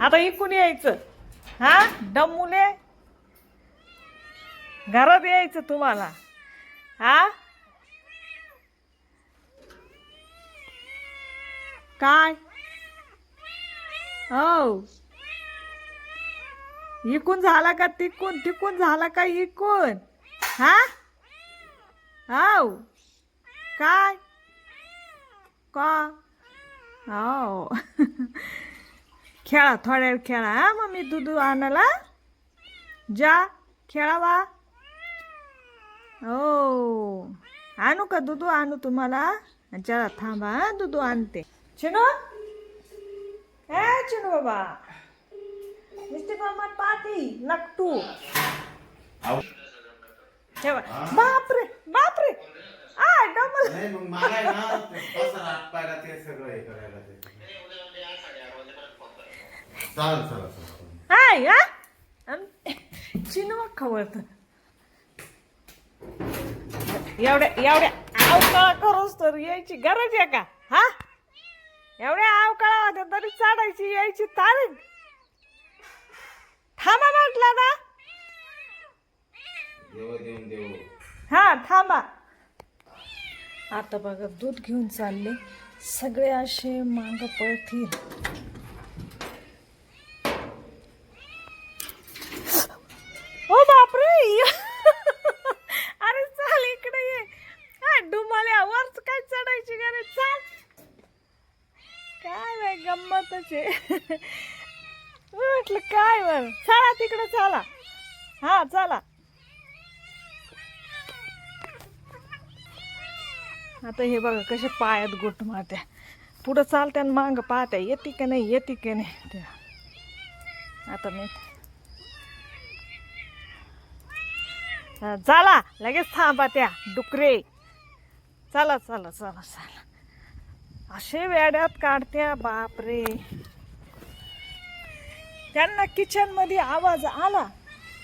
आता इकून यायचं. हा? डम्मुले घरात यायचं तुम्हाला. हा? काय? हो. इकून झाला का तिकून? तिकून झाला का इकून? हा? हो काय? का? हो. खेळा थोड्या वेळ खेळा हा मग मी दूध आणायला? जा खेळावा. हो. आणू का दूध? आणू तुम्हाला. चला थांबा दूध आणते. चिनू? ए चिनू बाबा. नुसते मामा पाती नकटू. बापरे बापरे. आ डबल नाही मग मला आहे ना ते पसारा आटपायला ते सगळं हे करायला ते चालेल चला चला हाय हा? चिनू खवळत एवढ्या एवढ्या अवकाळा करूस तर यायची गरज आहे का? हा? एवढ्या अवकाळा होत्या तरी चढायची यायची तारीख. थांबा म्हटलं ना. देव देऊन देऊ हा थांबा. आता बघा दूध घेऊन चालले. सगळे असे माग पळतील ओ बापरे अरे चाल इकडे ये हा डुमाल्या वरच काय चढायची गरज चाल काय बाय गंमतच आहे. म्हटलं काय बर? चला तिकडं चला. हा चला. आता हे बघा कसे पायात गोट मारत्या. पुढं चालत्या आणि मागं पाहत्या येते का नाही येते का नाही. त्या. आता मी चला. लगेच थांबा त्या डुकरे. चला चला चला चला. असे वेड्यात काढत्या बापरे. त्यांना किचनमध्ये आवाज आला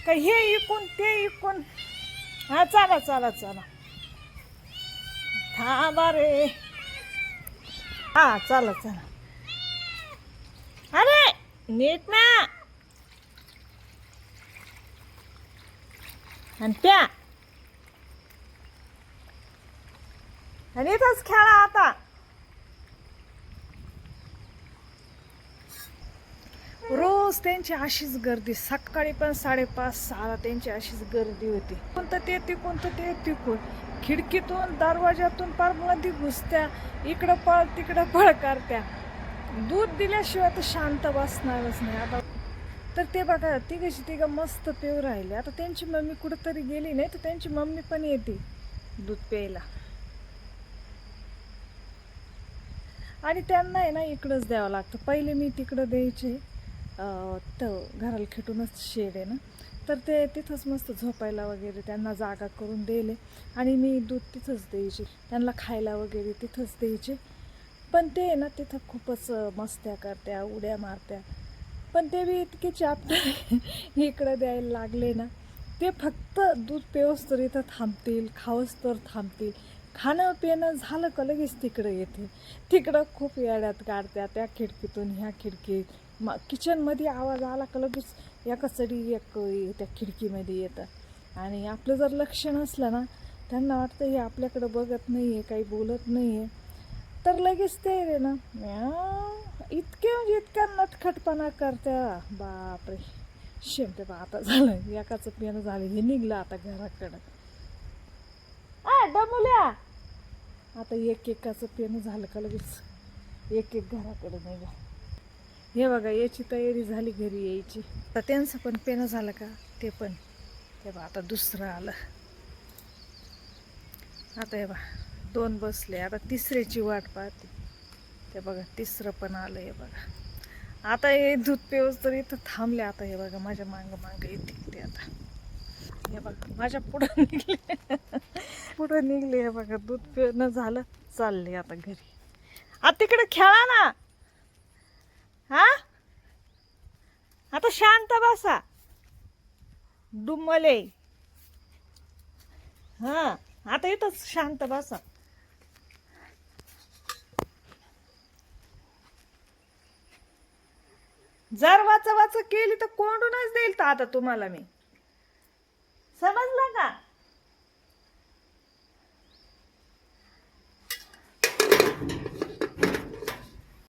का हे इकून ते इकून. हा चला चला चला. थांबा रे. हा चला चला. अरे नीट ना. आणि त्या. आणि इथंच खेळा आता. रोज त्यांची अशीच गर्दी. सकाळी पण साडेपाच सहाला त्यांची अशीच गर्दी होती. कोणतं ते तिकून तर ते तिकून खिडकीतून दरवाज्यातून पारमध्ये घुसत्या इकडं पळ तिकडं पळ करत्या. दूध दिल्याशिवाय तर शांत बसणारच नाही. आता तर ते बघा तिघशी तिघं मस्त पेव राहिले. आता त्यांची मम्मी कुठंतरी गेली नाही तर त्यांची मम्मी पण येते दूध प्यायला. आणि त्यांना आहे ना इकडंच द्यावं लागतं. पहिले मी तिकडं द्यायचे. तर घराला खेटूनच शेड आहे ना तर ते तिथंच मस्त झोपायला वगैरे त्यांना जागा करून दिले. आणि मी दूध तिथंच द्यायचे त्यांना खायला वगैरे तिथंच द्यायचे. पण ते आहे ना तिथं खूपच मस्त्या करत्या उड्या मारत्या. पण ते बी इतके चापटे इकडं द्यायला लागले ना ते फक्त दूध पेवस तर इथं थांबतील खावस तर थांबतील. खाणं पिणं झालं का लगेच तिकडं येते. तिकडं खूप येड्यात काढत्या त्या खिडकीतून ह्या खिडकीत. म किचनमध्ये आवाज आला का लगेच एका चढी एक त्या खिडकीमध्ये येतं. आणि आपलं जर लक्ष नसलं ना त्यांना वाटतं हे आपल्याकडं बघत नाही आहे काही बोलत नाही आहे तर लगेच ते रे ना. इतके म्हणजे इतक्या नटखटपणा करत्या. बापरे. शेमते बा आता झालं. एकाचं पिणं झालं. हे निघलं आता घराकडं. आ डमुल्या आता एक एकाचं पेनं झालं का लगेच एक एक घराकडे नाही हे बघा याची तयारी झाली घरी यायची. तर त्यांचं पण पेनं झालं का ते पण. ते बा आता दुसरं आलं. आता हे बा दोन बसले. आता तिसऱ्याची वाट पाहते. ते बघा तिसरं पण आलं हे बघा. आता हे दूध पेवस तर इथं थांबले आता हे बघा माझ्या मांग मांग येतील ते आता. हे बघा माझ्या पुढं निघले. पुढं निघले हे बघा दूध पेवणं झालं चालले आता घरी. आता तिकडे खेळा ना हा आता शांत बसा. डुमले हा आता इथंच शांत बसा. जर वाचा वाच केली तर कोंडूनच देईल तर आता तुम्हाला मी. समजलं का?